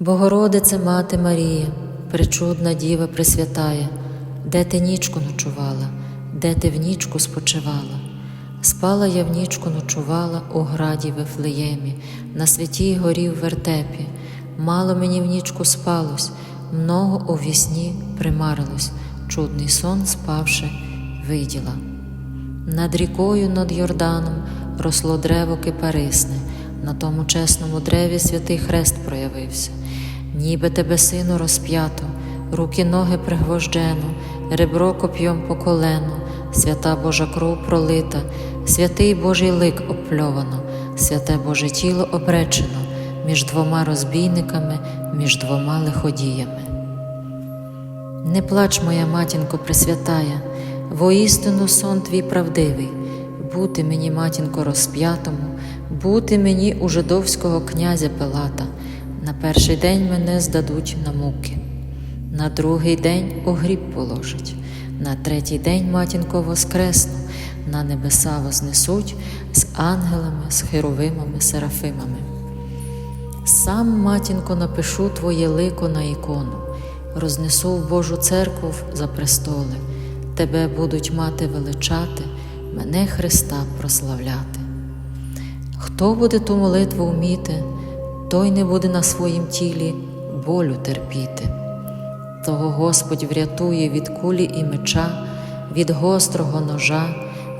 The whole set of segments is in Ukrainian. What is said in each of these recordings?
Богородице Мати Марія, причудна Діва Пресвятая, де ти нічку ночувала, де ти в нічку спочивала? Спала я в нічку ночувала у граді Вифлеємі, на святій горі в вертепі. Мало мені в нічку спалось, много у вісні примарилось, чудний сон спавши, виділа. Над рікою, над Йорданом росло древо кипарисне, на тому чесному древі святий хрест проявився. Ніби тебе, сину, розп'ято, руки ноги пригвожджено, ребро коп'єм по колено, свята Божа кров пролита, святий Божий лик опльовано, святе Боже тіло обречено між двома розбійниками, між двома лиходіями. Не плач, моя матінко Пресвятая, воістину сон твій правдивий, бути мені, матінко, розп'ятому, бути мені у жидовського князя Пилата. На перший день мене здадуть на муки, на другий день у гріб положать, на третій день, матінко, воскресну, на небеса вознесуть з ангелами, з херовимами, серафимами. Сам, матінко, напишу твоє лико на ікону, рознесу в Божу церкву за престоли, тебе будуть мати величати, мене Христа прославляти. Хто буде ту молитву вміти, той не буде на своїм тілі болю терпіти. Того Господь врятує від кулі і меча, від гострого ножа,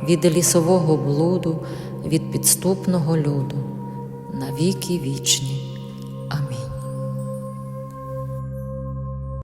від лісового блуду, від підступного люду, на віки вічні.